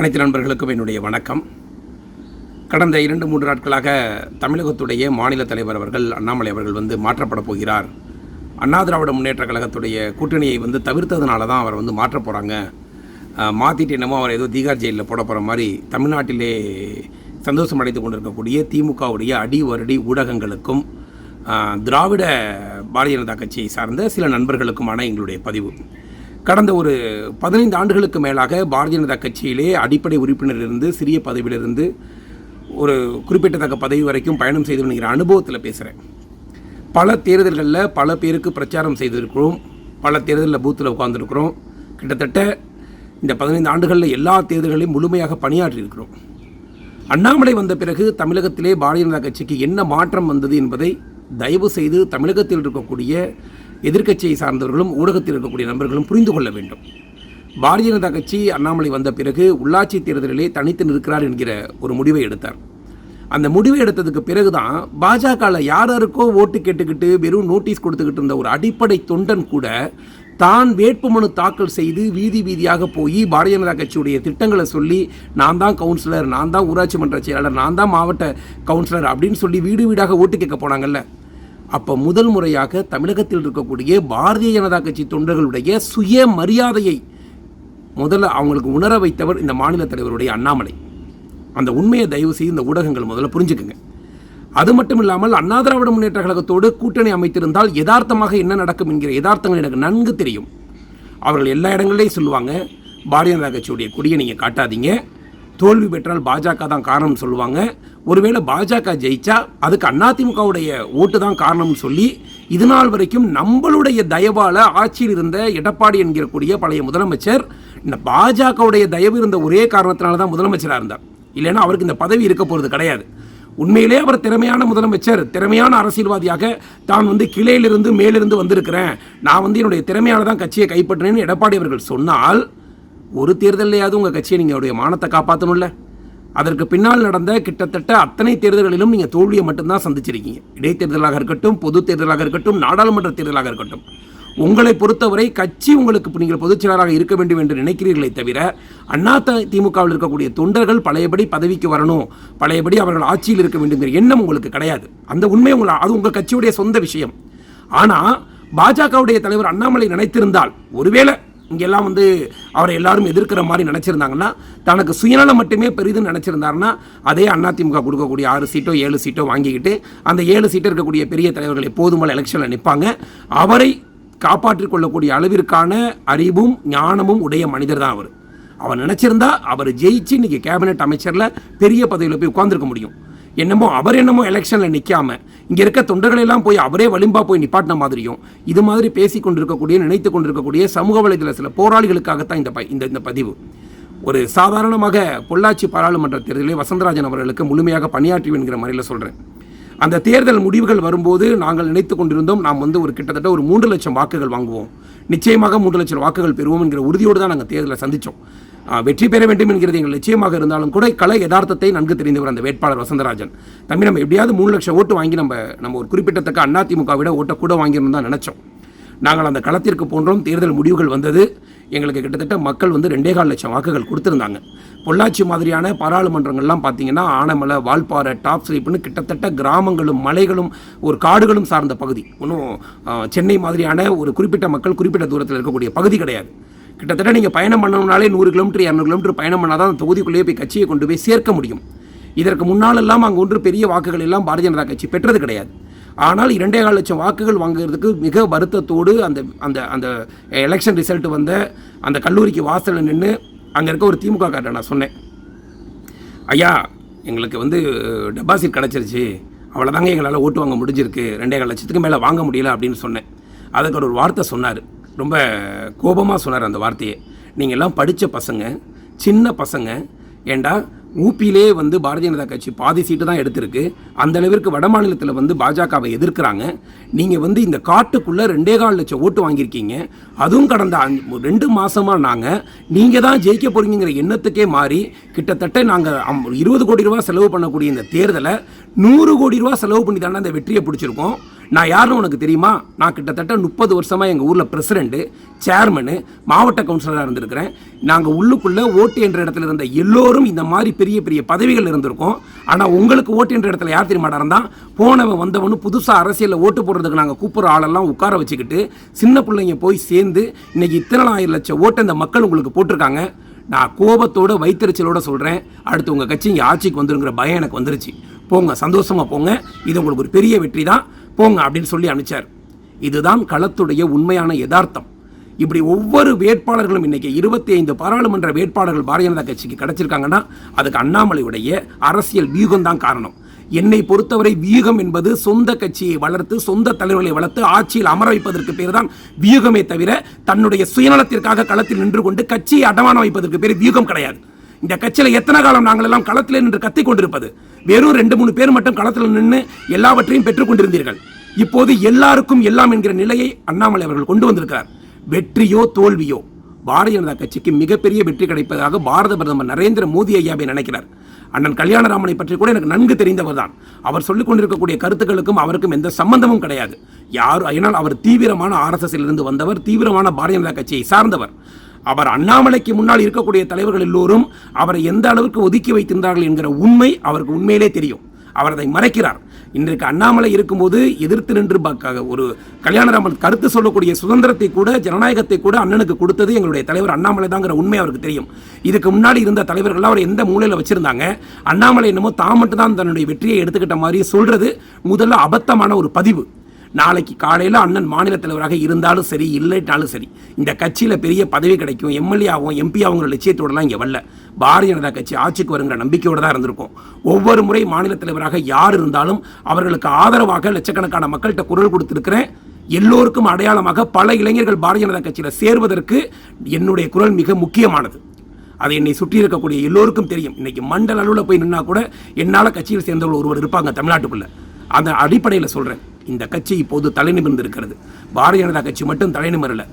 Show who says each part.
Speaker 1: அனைத்து நண்பர்களுக்கும் என்னுடைய வணக்கம். கடந்த இரண்டு மூன்று நாட்களாக தமிழகத்துடைய மாநில தலைவர் அவர்கள் அண்ணாமலை அவர்கள் வந்து மாற்றப்பட போகிறார். அண்ணா திராவிட முன்னேற்ற கழகத்துடைய கூட்டணியை வந்து தவிர்த்ததுனால தான் அவர் வந்து மாற்ற போகிறாங்க மாற்றிட்டு என்னமோ அவர் ஏதோ தீகார் ஜெயிலில் போட போகிற மாதிரி தமிழ்நாட்டிலே சந்தோஷம் அடைந்து கொண்டிருக்கக்கூடிய திமுகவுடைய அடி வருடி ஊடகங்களுக்கும் திராவிட பாரதிய ஜனதா கட்சியை சார்ந்த சில நண்பர்களுக்குமான எங்களுடைய பதிவு. கடந்த ஒரு பதினைந்து ஆண்டுகளுக்கு மேலாக பாரதிய ஜனதா கட்சியிலே அடிப்படை உறுப்பினர் இருந்து சிறிய பதவியிலிருந்து ஒரு குறிப்பிட்டத்தக்க பதவி வரைக்கும் பயணம் செய்து வருகிற அனுபவத்தில் பேசுகிறேன் பல தேர்தல்களில் பல பேருக்கு பிரச்சாரம் செய்திருக்கிறோம். பல தேர்தலில் பூத்தில் உட்காந்துருக்கிறோம் கிட்டத்தட்ட இந்த பதினைந்து ஆண்டுகளில் எல்லா தேர்தல்களையும் முழுமையாக பணியாற்றியிருக்கிறோம். அண்ணாமலை வந்த பிறகு தமிழகத்திலே பாரதிய ஜனதா கட்சிக்கு என்ன மாற்றம் வந்தது என்பதை தயவு செய்து தமிழகத்தில் இருக்கக்கூடிய எதிர்க்கட்சியை சார்ந்தவர்களும் ஊடகத்தில் இருக்கக்கூடிய நண்பர்களும் புரிந்து கொள்ள வேண்டும். பாரதிய ஜனதா கட்சி அண்ணாமலை வந்த பிறகு உள்ளாட்சி தேர்தலிலே தனித்து நிற்கிறார் என்கிற ஒரு முடிவை எடுத்தார். அந்த முடிவை எடுத்ததுக்கு பிறகுதான் பாஜகவில் யார் யாருக்கோ ஓட்டு கேட்டுக்கிட்டு வெறும் நோட்டீஸ் கொடுத்துக்கிட்டு இருந்த ஒரு அடிப்படை தொண்டன் கூட தான் வேட்புமனு தாக்கல் செய்து வீதி வீதியாக போய் பாரதிய ஜனதா கட்சியுடைய திட்டங்களை சொல்லி நான் தான் கவுன்சிலர் நான் தான் ஊராட்சி மன்ற செயலாளர் நான் தான் மாவட்ட கவுன்சிலர் அப்படின்னு சொல்லி வீடு வீடாக ஓட்டு கேட்க போனாங்கல்ல. அப்போ முதல் முறையாக தமிழகத்தில் இருக்கக்கூடிய பாரதிய ஜனதா கட்சி தொண்டர்களுடைய சுய மரியாதையை முதல்ல அவங்களுக்கு உணர வைத்தவர் இந்த மாநில தலைவருடைய அண்ணாமலை. அந்த உண்மையை தயவு செய்து இந்த ஊடகங்கள் முதல்ல புரிஞ்சுக்குங்க. அது மட்டும் இல்லாமல் அண்ணா திராவிட முன்னேற்ற கழகத்தோடு கூட்டணி அமைத்திருந்தால் யதார்த்தமாக என்ன நடக்கும் என்கிற யதார்த்தங்கள் எனக்கு நன்கு தெரியும். அவர்கள் எல்லா இடங்களையும் சொல்லுவாங்க பாரதிய ஜனதா கட்சியுடைய கொடியை நீங்கள் காட்டாதீங்க. தோல்வி பெற்றால் பாஜக தான் காரணம் சொல்லுவாங்க. ஒருவேளை பாஜக ஜெயிச்சா அதுக்கு அதிமுகவுடைய ஓட்டு தான் காரணம்னு சொல்லி இது நாள் வரைக்கும் நம்மளுடைய தயவால் ஆட்சியில் இருந்த எடப்பாடி என்கிறக்கூடிய பழைய முதலமைச்சர் இந்த பாஜகவுடைய தயவு இருந்த ஒரே காரணத்தினால தான் முதலமைச்சராக இருந்தார். இல்லைன்னா அவருக்கு இந்த பதவி இருக்க போகிறது கிடையாது. உண்மையிலே அவர் திறமையான முதலமைச்சர் திறமையான அரசியல்வாதியாக தான் வந்து கிளையிலிருந்து மேலிருந்து வந்திருக்கிறேன். நான் வந்து என்னுடைய திறமையால தான் கட்சியை கைப்பற்றினேன்னு எடப்பாடி அவர்கள் சொன்னால் ஒரு தேர்தலையாவது உங்கள் கட்சியை நீங்கள் உடைய மானத்தை காப்பாற்றணும்ல அதற்கு பின்னால் நடந்த கிட்டத்தட்ட அத்தனை தேர்தல்களிலும் நீங்கள் தோல்வியை மட்டும்தான் சந்திச்சிருக்கீங்க. இடைத்தேர்தலாக இருக்கட்டும் பொது தேர்தலாக இருக்கட்டும் நாடாளுமன்ற தேர்தலாக இருக்கட்டும். உங்களை பொறுத்தவரை கட்சி உங்களுக்கு நீங்கள் பொதுச் செயலராக இருக்க வேண்டும் என்று நினைக்கிறீர்களே தவிர அண்ணா திமுகவில் இருக்கக்கூடிய தொண்டர்கள் பழையபடி பதவிக்கு வரணும் பழையபடி அவர்கள் ஆட்சியில் இருக்க வேண்டுங்கிற எண்ணம் உங்களுக்கு கிடையாது. அந்த உண்மை உங்களை அது உங்கள் கட்சியுடைய சொந்த விஷயம். ஆனால் பாஜகவுடைய தலைவர் அண்ணாமலை நினைத்திருந்தால் ஒருவேளை இங்கெல்லாம் வந்து அவரை எல்லாரும் எதிர்க்கிற மாதிரி நினச்சிருந்தாங்கன்னா தனக்கு சுயநலம் மட்டுமே பெரிதுன்னு நினச்சிருந்தாருன்னா அதே அதிமுக கொடுக்கக்கூடிய ஆறு சீட்டோ ஏழு சீட்டோ வாங்கிக்கிட்டு அந்த ஏழு சீட்டோ இருக்கக்கூடிய பெரிய தலைவர்கள் எப்போதும் போல எலெக்ஷனில் நிற்பாங்க. அவரை காப்பாற்றிக் கொள்ளக்கூடிய அளவிற்கான அறிவும் ஞானமும் உடைய மனிதர் தான் அவர். அவர் நினச்சிருந்தா அவர் ஜெயிச்சு இன்றைக்கி கேபினெட் அமைச்சரில் பெரிய பதவியில் போய் உட்காந்துருக்க முடியும். என்னமோ அவர் என்னமோ எலெக்ஷனில் நிற்காம இங்கே இருக்க தொண்டர்களெல்லாம் போய் அவரே வலிம்பா போய் நிப்பாட்டின மாதிரியும் இது மாதிரி பேசி கொண்டிருக்கக்கூடிய நினைத்து கொண்டிருக்கக்கூடிய சமூக வலைதள சில போராளிகளுக்காகத்தான் இந்த ப- இந்த இந்த பதிவு. ஒரு சாதாரணமாக பொள்ளாச்சி பாராளுமன்ற தேர்தலில் வசந்தராஜன் அவர்களுக்கு முழுமையாக பணியாற்றுவேன்கிற முறையில் சொல்கிறேன் அந்த தேர்தல் முடிவுகள் வரும்போது நாங்கள் நினைத்து கொண்டிருந்தோம் நாம் வந்து ஒரு கிட்டத்தட்ட ஒரு மூன்று லட்சம் வாக்குகள் வாங்குவோம். நிச்சயமாக மூன்று லட்சம் வாக்குகள் பெறுவோம் என்கிற உறுதியோடு தான் நாங்கள் தேர்தலை சந்தித்தோம் வெற்றி பெற வேண்டும் என்கிறது எங்கள் நிச்சயமாக இருந்தாலும் கூட கலை யதார்த்தத்தை நன்கு தெரிந்தவர் அந்த வேட்பாளர் வசந்தராஜன். தம்பி நம்ம எப்படியாவது மூணு லட்சம் ஓட்டு வாங்கி நம்ம நம்ம ஒரு குறிப்பிட்டத்தக்க அதிமுக விட ஓட்டை கூட வாங்கிடணும் தான் நினச்சோம். நாங்கள் அந்த களத்திற்கு போன்றோம் தேர்தல் முடிவுகள் வந்தது. எங்களுக்கு கிட்டத்தட்ட மக்கள் வந்து ரெண்டே கால் லட்சம் வாக்குகள் கொடுத்துருந்தாங்க. பொள்ளாச்சி மாதிரியான பாராளுமன்றங்கள்லாம் பார்த்தீங்கன்னா ஆனமலை வால்பாறை டாப் ஸ்லீப்னு கிட்டத்தட்ட கிராமங்களும் மலைகளும் ஒரு காடுகளும் சார்ந்த பகுதி. ஒன்றும் சென்னை மாதிரியான ஒரு குறிப்பிட்ட மக்கள் குறிப்பிட்ட தூரத்தில் இருக்கக்கூடிய பகுதி கிடையாது. கிட்டத்தட்ட நீங்கள் பயணம் பண்ணணும்னாலே நூறு கிலோமீட்டர் இரநூறு கிலோமீட்டர் பயணம் பண்ணால் தான் அந்த தொகுதிக்குள்ளேயே போய் கட்சியை கொண்டு போய் சேர்க்க முடியும். இதற்கு முன்னாலெல்லாம் அங்கே ஒன்று பெரிய வாக்குகள் எல்லாம் பாரதிய ஜனதா கட்சி பெற்றது கிடையாது. ஆனால் இரண்டே கால் லட்சம் வாக்குகள் வாங்குறதுக்கு மிக வருத்தத்தோடு அந்த அந்த அந்த எலெக்ஷன் ரிசல்ட் வந்த அந்த கல்லூரிக்கு வாசலில் நின்று அங்கே இருக்க ஒரு திமுக கார்ட்டை நான் சொன்னேன். ஐயா எங்களுக்கு வந்து டெபாசிட் கிடச்சிருச்சு. அவ்வளோதாங்க எங்களால் ஓட்டு வாங்க முடிஞ்சிருக்கு. ரெண்டே கால் லட்சத்துக்கு மேலே வாங்க முடியல அப்படின்னு சொன்னேன். அதுக்கு ஒரு வார்த்தை சொன்னார். ரொம்ப கோபமாக சொன்னார் அந்த வார்த்தையை. நீங்கள் எல்லாம் படித்த பசங்க சின்ன பசங்க ஏண்டா ஊபியிலே வந்து பாரதிய ஜனதா கட்சி பாதி சீட்டு தான் எடுத்திருக்கு. அந்த அளவிற்கு வட மாநிலத்தில் வந்து பாஜகவை எதிர்க்கிறாங்க. நீங்கள் வந்து இந்த காட்டுக்குள்ளே ரெண்டே கால் லட்சம் ஓட்டு வாங்கியிருக்கீங்க. அதுவும் கடந்த அஞ்சு- ரெண்டு மாதமாக நாங்கள் நீங்கள் தான் ஜெயிக்க போகிறீங்கிற எண்ணத்துக்கே மாறி கிட்டத்தட்ட நாங்கள் இருபது கோடி ரூபா செலவு பண்ணக்கூடிய இந்த தேர்தலை நூறு கோடி ரூபா செலவு பண்ணி தானே அந்த வெற்றியை பிடிச்சிருக்கோம். நான் யாருன்னு உனக்கு தெரியுமா? நான் கிட்டத்தட்ட முப்பது வருஷமாக எங்கள் ஊரில் பிரசிடெண்ட்டு சேர்மனு மாவட்ட கவுன்சிலராக இருந்திருக்கிறேன். நாங்கள் உள்ளுக்குள்ளே ஓட்டு என்ற இடத்துல இருந்த எல்லோரும் இந்த மாதிரி பெரிய பெரிய பதவிகள் இருந்திருக்கோம். ஆனால் உங்களுக்கு ஓட்டு என்ற இடத்துல யார் தெரியுமாடா இருந்தால் போனவன் வந்தவனு புதுசாக அரசியலில் ஓட்டு போடுறதுக்கு நாங்கள் கூப்பிட்ற ஆளெல்லாம் உட்கார வச்சுக்கிட்டு சின்ன பிள்ளைங்க போய் சேர்ந்து இன்னைக்கு இத்தனை ஆயிரம் லட்சம் ஓட்டு இந்த மக்கள் உங்களுக்கு போட்டிருக்காங்க. நான் கோபத்தோட வைத்தறிச்சலோட சொல்கிறேன் அடுத்து உங்கள் கட்சி இங்கே ஆட்சிக்கு வந்துருங்கிற பயம் எனக்கு வந்துருச்சு. போங்க சந்தோஷமாக போங்க. இது உங்களுக்கு ஒரு பெரிய வெற்றி தான் போங்க அப்படின்னு சொல்லி அனுப்பிச்சார். இதுதான் களத்துடைய உண்மையான யதார்த்தம். இப்படி ஒவ்வொரு வேட்பாளர்களும் இன்னைக்கு இருபத்தி ஐந்து பாராளுமன்ற வேட்பாளர்கள் பாரதிய ஜனதா கட்சிக்கு கிடைச்சிருக்காங்கன்னா அதுக்கு அண்ணாமலையுடைய அரசியல் வியூகம்தான் காரணம். என்னை பொறுத்தவரை வியூகம் என்பது சொந்த கட்சியை வளர்த்து சொந்த தலைவர்களை வளர்த்து ஆட்சியில் அமர வைப்பதற்கு பேர் தான் வியூகமே தவிர தன்னுடைய சுயநலத்திற்காக களத்தில் நின்று கொண்டு கட்சியை அடமானம் வைப்பதற்கு பேர் வியூகம் கிடையாது. இந்த கட்சியில் எத்தனை காலம் நாங்கள் எல்லாம் களத்தில் நின்று கத்திக் கொண்டிருப்பது? வெறும் ரெண்டு மூணு பேர் மட்டும் களத்தில் நின்று எல்லாவற்றையும் பெற்றுக்கொண்டிருந்தீர்கள் இப்போது எல்லாருக்கும் எல்லாம் என்கிற நிலையை அண்ணாமலை அவர்கள் கொண்டு வந்திருக்கிறார். வெற்றியோ தோல்வியோ? பாரதிய ஜனதா கட்சிக்கு மிகப்பெரிய வெற்றி கிடைப்பதாக பாரத பிரதமர் நரேந்திர மோடி ஐயாவை நினைக்கிறார். அண்ணன் கல்யாணராமனை பற்றி கூட எனக்கு நன்கு தெரிந்தவர் தான் அவர் சொல்லிக் கொண்டிருக்கக்கூடிய கருத்துக்களுக்கும் அவருக்கும் எந்த சம்பந்தமும் கிடையாது. யார் ஏனால் அவர் தீவிரமான ஆர்எஸ்எஸ்ஸில் இருந்து வந்தவர் தீவிரமான பாரதிய ஜனதா கட்சியை சார்ந்தவர். அவர் அண்ணாமலைக்கு முன்னால் இருக்கக்கூடிய தலைவர்கள் எல்லோரும் அவரை எந்த அளவுக்கு ஒதுக்கி வைத்திருந்தார்கள் என்கிற உண்மை அவருக்கு உண்மையிலே தெரியும். அவர் அதை மறைக்கிறார். இன்றைக்கு அண்ணாமலை இருக்கும்போது எதிர்த்து நின்று ஒரு கல்யாணராமன் கருத்து சொல்லக்கூடிய சுதந்திரத்தை கூட ஜனநாயகத்தை கூட அண்ணனுக்கு கொடுத்தது எங்களுடைய தலைவர் அண்ணாமலை தாங்கிற உண்மை அவருக்கு தெரியும். இதுக்கு முன்னாடி இருந்த தலைவர்கள் அவர் எந்த மூலையில் வச்சிருந்தாங்க? அண்ணாமலை என்னமோ தான் மட்டும்தான் தன்னுடைய வெற்றியை எடுத்துக்கிட்ட மாதிரி சொல்றது முதல்ல அபத்தமான ஒரு பதிவு. நாளைக்கு காலையில் அண்ணன் மாநில தலைவராக இருந்தாலும் சரி இல்லைட்டாலும் சரி இந்த கட்சியில் பெரிய பதவி கிடைக்கும். எம்எல்ஏ ஆகும் எம்பி ஆகுங்கிற லட்சியத்தோடலாம் இங்கே வரல. பாரதிய ஜனதா கட்சி ஆட்சிக்கு வருங்கிற நம்பிக்கையோடு தான் இருந்திருக்கும். ஒவ்வொரு முறை மாநில தலைவராக யார் இருந்தாலும் அவர்களுக்கு ஆதரவாக லட்சக்கணக்கான மக்கள்கிட்ட குரல் கொடுத்துருக்கிறேன். எல்லோருக்கும் அடையாளமாக பல இளைஞர்கள் பாரதிய ஜனதா கட்சியில் சேர்வதற்கு என்னுடைய குரல் மிக முக்கியமானது. அது என்னை சுற்றி இருக்கக்கூடிய எல்லோருக்கும் தெரியும். இன்னைக்கு மண்டல அளவில் போய் நின்னா கூட என்னால் கட்சியில் சேர்ந்தவர்கள் ஒருவர் இருப்பாங்க தமிழ்நாட்டுக்குள்ளே. அந்த அடிப்படையில் சொல்கிறேன் இந்த கட்சி இப்போது தலைநிமிர்ந்திருக்கிறது பாரதிய ஜனதா கட்சி மட்டும் தலைநிமிரல